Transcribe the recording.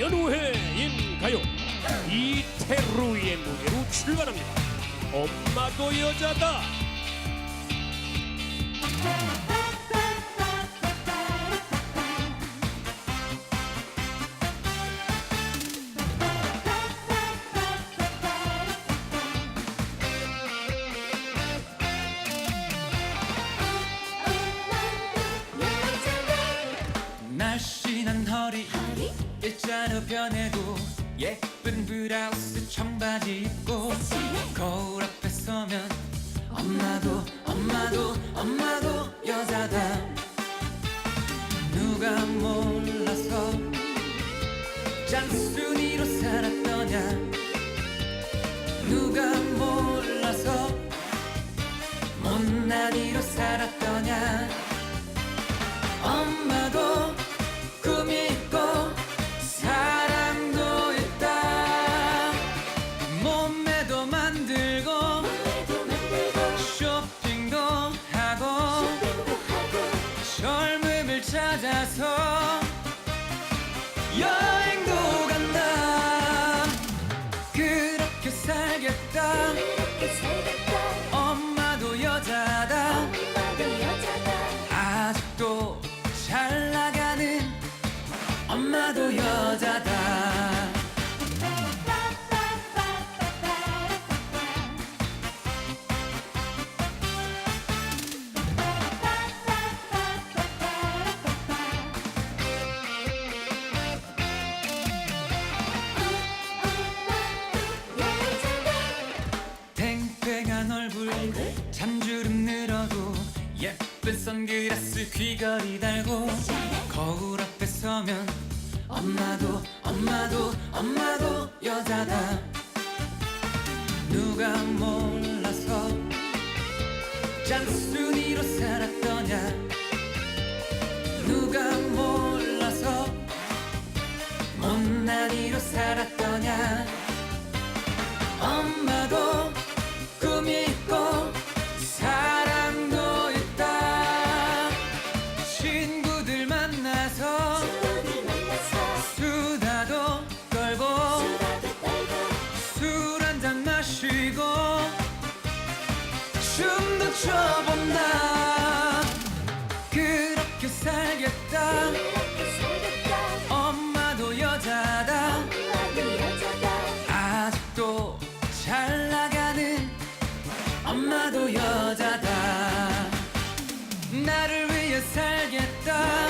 연우회인 가요? 이태루의 무대로 출발합니다. 엄마도 여자다 변해고 예쁜 브라우스 청바지 입고 거울 앞에 서면 엄마도 엄마도 엄마도 여자다. 누가 몰라서 짠순이로 살았더냐? 누가 몰라서 못난이로 살았더냐 얼굴 잔주름 늘어도 예쁜 선글라스 귀걸이 달고 거울 앞에 서면 엄마도 엄마도 엄마도 여자다. 누가 몰라서 짠순이로 살았더냐? 누가 살겠다. 엄마도 여자다. 아직도 잘 나가는 엄마도 여자다. 나를 위해 살겠다